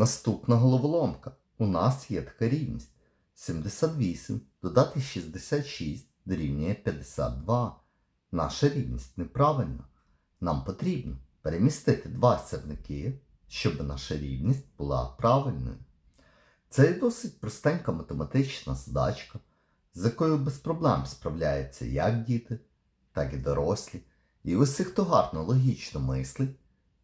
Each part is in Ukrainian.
Наступна головоломка. У нас є така рівність. 78 додати 66 дорівнює 52. Наша рівність неправильна. Нам потрібно перемістити два сірники, щоб наша рівність була правильною. Це є досить простенька математична задачка, з якою без проблем справляються як діти, так і дорослі. І усі, хто гарно логічно мислить,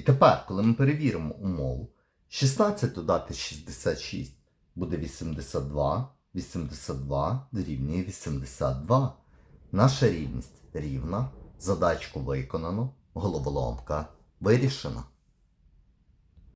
І тепер, коли ми перевіримо умову, 16 додати 66 буде 82, 82 дорівнює 82. Наша рівність рівна, задачку виконано, головоломка вирішена.